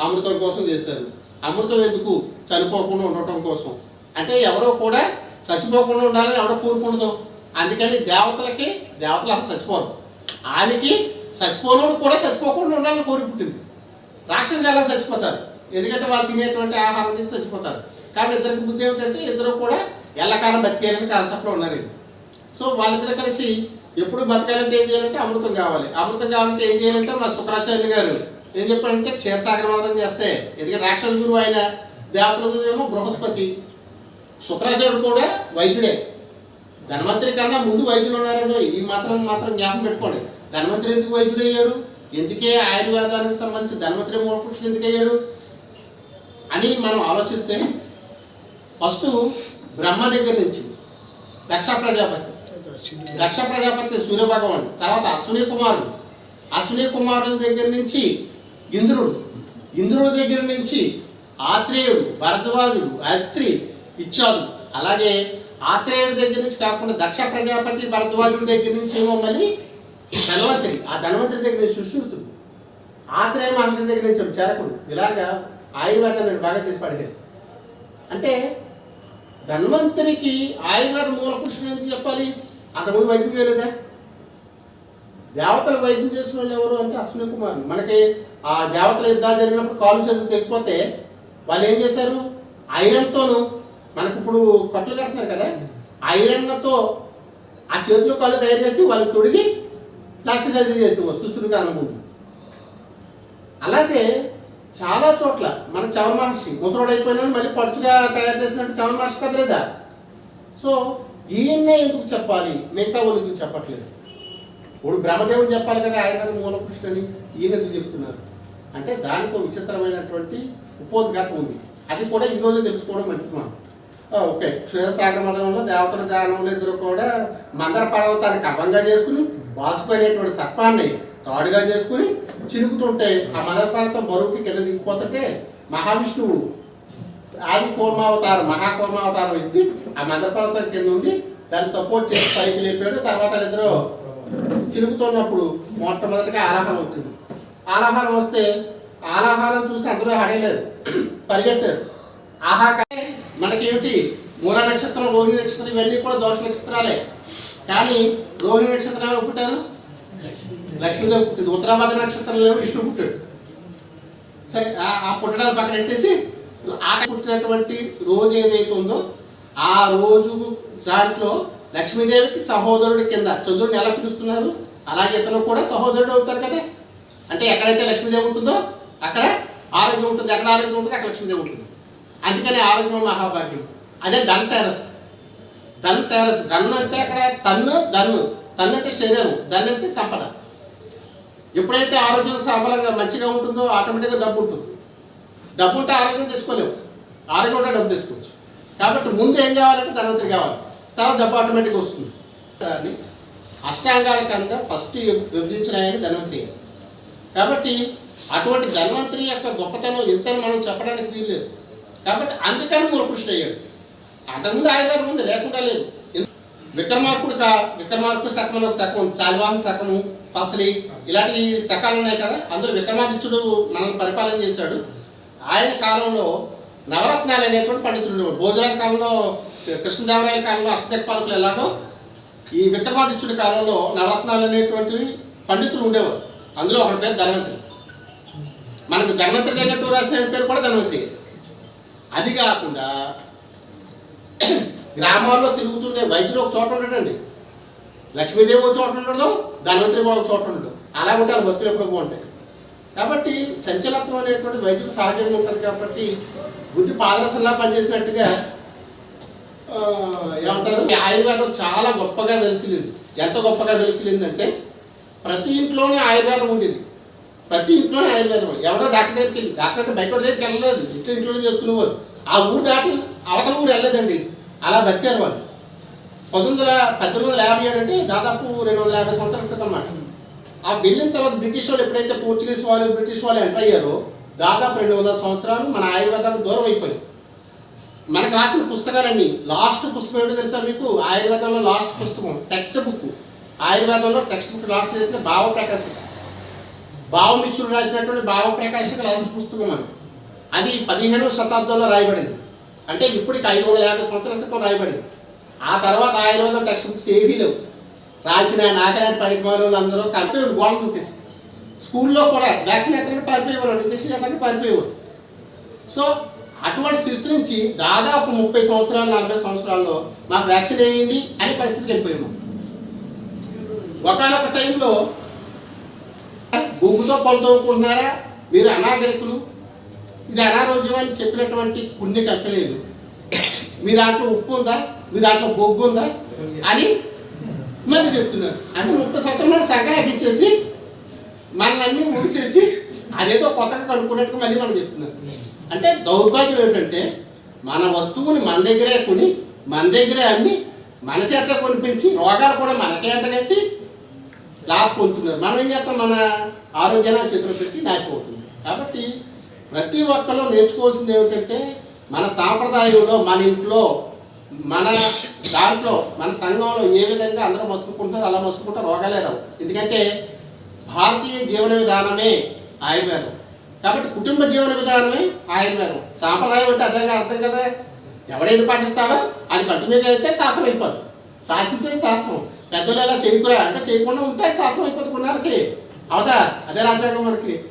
అమృతం కోసం చేశారు. అమృతం ఎందుకు? చనిపోకుండా ఉండటం కోసం. అంటే ఎవరో కూడా చచ్చిపోకుండా ఉండాలని ఎవడో కోరుకుండదు. అందుకని దేవతలకి దేవతలు అంత చచ్చిపోరు. ఆయనకి చచ్చిపోనోడు కూడా చచ్చిపోకుండా ఉండాలని కోరి పుట్టింది రాక్షసులు ఎలా చచ్చిపోతారు? ఎందుకంటే వాళ్ళు తినేటువంటి ఆహారం నుంచి చచ్చిపోతారు. కాబట్టి ఇద్దరికి బుద్ధి ఏమిటంటే ఇద్దరు కూడా ఎల్లకాలం బతికేయాలని కాన్సెప్ట్లో ఉన్నారు సో వాళ్ళిద్దరు కలిసి ఎప్పుడు బతకాలంటే ఏం చేయాలంటే అమృతం కావాలి. అమృతం కావాలంటే ఏం చేయాలంటే మా శుక్రాచార్యులు గారు ఏం చెప్పారంటే క్షీరసాగర మదనం చేస్తే ఎందుకంటే రాక్షస గురువు ఆయన దేవతల గురువు ఏమో బృహస్పతి. శుక్రాచార్యుడు కూడా వైద్యుడే. ధన్వంతరి కన్నా ముందు వైద్యులు ఉన్నారండి. ఈ మాత్రం మాత్రం జ్ఞాపకం పెట్టుకోండి. ధన్వంతరి ఎందుకు వైద్యుడు అయ్యాడు? ఎందుకే ఆయుర్వేదానికి సంబంధించి ధన్వంతరి మూలపురుషుడు ఎందుకు అయ్యాడు? అని మనం ఆలోచిస్తే ఫస్ట్ బ్రహ్మ దగ్గర నుంచి దక్ష ప్రజాపతి దక్ష ప్రజాపతి సూర్యభగవాన్ తర్వాత అశ్విని కుమారుడు. అశ్విని కుమారుల దగ్గర నుంచి ఇంద్రుడు. ఇంద్రుడి దగ్గర నుంచి ఆత్రేయుడు భరద్వాజుడు అత్రి ఇచ్చాడు అలాగే ఆత్రేయుడి దగ్గర నుంచి కాకుండా దక్ష ప్రజాపతి భరద్వాజుడి దగ్గర నుంచి ఏమో మళ్ళీ ధన్వంతరి ఆ ధన్వంతరి దగ్గర నుంచి సుశ్రుతుడు. ఆత్రేయ మహర్షి దగ్గర నుంచి చరకుడు. ఇలాగా ఆయుర్వేదాన్ని బాగా చేసి పడిగారు అంటే ధన్వంతరికి ఆయుర్వేద మూల పురుషుడు ఎందుకు చెప్పాలి? అంతకుముందు వైద్యం చేయలేదా? దేవతలు వైద్యం చేసిన వాళ్ళు ఎవరు అంటే అశ్విని కుమారులు మనకి ఆ దేవతల యుద్ధాలు జరిగినప్పుడు కాలు చదువు తెగిపోతే వాళ్ళు ఏం చేశారు? ఐరన్తోను మనకి ఇప్పుడు కట్లు కడుతున్నారు కదా ఐరన్తో ఆ చేతిలో కాళ్ళు తయారు చేసి వాళ్ళు తొడిగి ప్లాస్టిక్ సర్జరీ చేసేవారు సుశ్రుడు కాలం అలాగే చాలా చోట్ల మన చవన్ మహర్షి ముసలోడు అయిపోయినా మళ్ళీ పడుచుగా తయారు చేసినట్టు చవన్ మహర్షి కదలేదా? సో ఈయన్నే ఎందుకు చెప్పాలి? మిగతా వాళ్ళు ఎందుకు చెప్పట్లేదు? ఇప్పుడు బ్రహ్మదేవుడు చెప్పాలి కదా ఆయన మూల పురుషుడని చెప్తున్నారు? అంటే దానితో విచిత్రమైనటువంటి ఉపోద్ఘాతం ఉంది. అది కూడా ఈ రోజు తెలుసుకోవడం మంచిది మనం. ఓకే. క్షీరసాగర మదనంలో దేవతల జానంలో ఇద్దరు కూడా మందర పర్వతాన్ని కవ్వంగా చేసుకుని వాసుకునేటువంటి సర్పాన్ని తాడుగా చేసుకుని చిరుకుతుంటే ఆ మందర పర్వతం బరువుకి కింద దిగిపోతుంటే మహావిష్ణువు ఆది కూర్మావతారం మహాకూర్మావతారం ఎత్తి ఆ మందర పర్వతం కింద ఉండి దాన్ని సపోర్ట్ చేసి పైకి లేపాడు. తర్వాత ఇద్దరు చిరుగుతున్నప్పుడు మొట్టమొదటిగా ఆలాహనం వచ్చింది. ఆలాహనం వస్తే ఆలాహనం చూసి అందరూ హడేలేరు పరిగెట్టారు ఆహా మనకేమిటి? మూల నక్షత్రం రోహిణి నక్షత్రం ఇవన్నీ కూడా దోష నక్షత్రాలే. కానీ రోహిణి నక్షత్రం ఎవరు పుట్టారు? లక్ష్మీదేవి పుట్టింది. ఉత్తరాభద్ర నక్షత్రంలో విష్ణు పుట్టాడు. సరే ఆ- ఆ పుట్టడాన్ని పక్కన పెట్టేసి ఆట పుట్టినటువంటి రోజు ఏదైతే ఉందో ఆ రోజు దాంట్లో లక్ష్మీదేవికి సహోదరుడి కింద చంద్రుడిని ఎలా పిలుస్తున్నారు? అలాగే ఇతను కూడా సహోదరుడు అవుతారు కదా? అంటే ఎక్కడైతే లక్ష్మీదేవి ఉంటుందో అక్కడ ఆరోగ్యం ఉంటుంది. ఎక్కడ ఆరోగ్యం ఉంటుంది అక్కడ లక్ష్మీదేవి ఉంటుంది. అందుకని ఆరోగ్యం మహాభాగ్యం. అదే ధన్ తెరస్. ధన్ తెరస్. ధన్ అంటే అక్కడ తన్ను దన్ను తన్ను అంటే శరీరం. దన్ అంటే సంపద. ఎప్పుడైతే ఆరోగ్యం సఫలంగా మంచిగా ఉంటుందో ఆటోమేటిక్గా డబ్బు ఉంటుంది. డబ్బు ఉంటే ఆరోగ్యం తెచ్చుకోలేము ఆరోగ్యం ఉంటే డబ్బు తెచ్చుకోవచ్చు. కాబట్టి ముందు ఏం కావాలంటే ధనవంతులు కావాలి. తర్వాత డిపార్ట్మెంట్కి వస్తుంది. దాన్ని అష్టాంగాల కింద ఫస్ట్ విభజించిన ఆయన ధన్వంతరి కాబట్టి అటువంటి ధన్వంతరి యొక్క గొప్పతనం ఇంతని మనం చెప్పడానికి వీల్లేదు. కాబట్టి అందుకని మురకృష్ణ అయ్యాడు. అంతకుముందు ఆయుర్వేదం ఉంది లేకుండా లేదు. విక్రమార్కుడు కా విక్రమార్కుడు శకం ఒక శకం శాలివాహన శకము ఫసలి ఇలాంటి శకాలు ఉన్నాయి కదా అందులో విక్రమాదిత్యుడు మనల్ని పరిపాలన చేశాడు. ఆయన కాలంలో నవరత్నాలు అనేటువంటి పండితులు ఉండేవాడు కాలంలో కృష్ణదేవరాయల కాలంలో అష్టదిక్పాలకులు ఎలాగో ఈ విక్రమాదిత్యుడి కాలంలో నవరత్నాలు అనేటువంటివి పండితులు ఉండేవారు. అందులో ఒకటి పేరు ధన్వంతరి మనకు ధన్వంతరి దగ్గర రాసిన పేరు కూడా ధన్వంతరి అది కాకుండా గ్రామాల్లో తిరుగుతుండే వైద్యులు ఒక చోట ఉండడండి లక్ష్మీదేవి ఒక చోట ఉండడు ధన్వంతరి కూడా ఒక చోట ఉండదు అలా ఉంటారు బతుకులు ఎప్పుడు బాగుంటాయి. కాబట్టి చంచలత్వం అనేటువంటి వైద్యుడు సహజంగా ఉంటుంది కాబట్టి బుద్ధి పాదరసంలా పనిచేసినట్టుగా ఏమంటారు? ఆయుర్వేదం చాలా గొప్పగా వెలిసిలింది ఎంత గొప్పగా వెలిసిలిందంటే ప్రతి ఇంట్లోనే ఆయుర్వేదం ఉండేది. ప్రతి ఇంట్లోనే ఆయుర్వేదం. ఎవడో డాక్టర్ దగ్గరికి వెళ్ళి డాక్టర్ అంటే బయట దగ్గరికి వెళ్ళలేదు. ఇంట్లో ఇంట్లోనే చేసుకునేవారు ఆ ఊరు దాటి అవతల ఊరు వెళ్ళలేదండి. అలా బతికారు వాళ్ళు. పంతొమ్మిది వందల పద్దెనిమిది వందల యాభై ఏడు అంటే దాదాపు రెండు వందల యాభై సంవత్సరాల క్రితం అన్నమాట ఆ వెళ్ళిన తర్వాత బ్రిటిష్ వాళ్ళు ఎప్పుడైతే పోర్చుగీస్ వాళ్ళు బ్రిటిష్ వాళ్ళు ఎంటర్ అయ్యారో దాదాపు రెండు వందల సంవత్సరాలు మన ఆయుర్వేదానికి దూరం అయిపోయాయి మనకు రాసిన పుస్తకాలన్నీ లాస్ట్ పుస్తకం ఏంటో తెలుసా మీకు? ఆయుర్వేదంలో లాస్ట్ పుస్తకం టెక్స్ట్ బుక్ ఆయుర్వేదంలో టెక్స్ట్ బుక్ లాస్ట్ చేసిన భావప్రకాశిక. భావమిశ్రుడు రాసినటువంటి భావప్రకాశిక లాస్ట్ పుస్తకం మనకి అది పదిహేనవ శతాబ్దంలో రాయబడింది. అంటే ఇప్పటికి ఐదు వందల యాభై సంవత్సరాల క్రితం రాయబడింది. ఆ తర్వాత ఆయుర్వేదం టెక్స్ట్ బుక్స్ ఏవీ లేవు. రాసిన నాకలాంటి పరిమాణాలు అందరూ కలిపి గోడ చూపేసి స్కూల్లో కూడా వ్యాక్సిన్ ఎత్తడానికి పారిపోయేవారు ఇంజక్షన్ ఎత్తడానికి పారిపోయేవారు సో అటువంటి స్థితి నుంచి దాదాపు ముప్పై సంవత్సరాలు నలభై సంవత్సరాల్లో మాకు వ్యాక్సిన్ వేయండి అనే పరిస్థితికి వెళ్ళిపోయాము. ఒకనొక టైంలో బొగ్గుతో పొందవుకుంటున్నారా మీరు అనాగరికులు. ఇది అనారోగ్యం అని చెప్పినటువంటి కొన్ని కక్కలేదు మీ దాంట్లో ఉప్పు ఉందా? మీ దాంట్లో బొగ్గు ఉందా? అని మళ్ళీ చెప్తున్నారు. అంటే ముప్పై సంవత్సరం మనం సంక్రాంతి ఇచ్చేసి మనల్ని అన్ని అదేదో కొత్తగా కనుక్కున్నట్టుగా మళ్ళీ మనం చెప్తున్నారు. అంటే దౌర్భాగ్యం ఏంటంటే మన వస్తువుని మన దగ్గరే కొని మన దగ్గరే అమ్మి మన చేత కొనిపించి రోగాలు కూడా మనకే అంటగట్టి లాభ పొందుతున్నారు. మనం ఏం చేస్తాం? మన ఆరోగ్యాన్ని చేతిలో పెట్టి నాశపోతుంది కాబట్టి ప్రతి ఒక్కరు నేర్చుకోవాల్సింది ఏమిటంటే మన సాంప్రదాయంలో మన ఇంట్లో మన దాంట్లో మన సంఘంలో ఏ విధంగా అందరూ మసుకుంటారో అలా మసుకుంటే రోగాలే రావు. ఎందుకంటే భారతీయ జీవన విధానమే ఆయుర్వేదం. కాబట్టి కుటుంబ జీవన విధానమే ఆయుర్వేదం. సాంప్రదాయం అంటే అర్థంగా అర్థం కదా. ఎవడేది పాటిస్తాడో అది కట్టు మీద అయితే శాస్త్రం అయిపోదు శాసించేది శాస్త్రం పెద్దలు ఎలా చేయకురా? అంటే చేయకుండా ఉంటే శాస్త్రం అయిపోతుంది కొన్నాళ్ళకి అవుదా? అదే రాజ్యాంగం మనకి.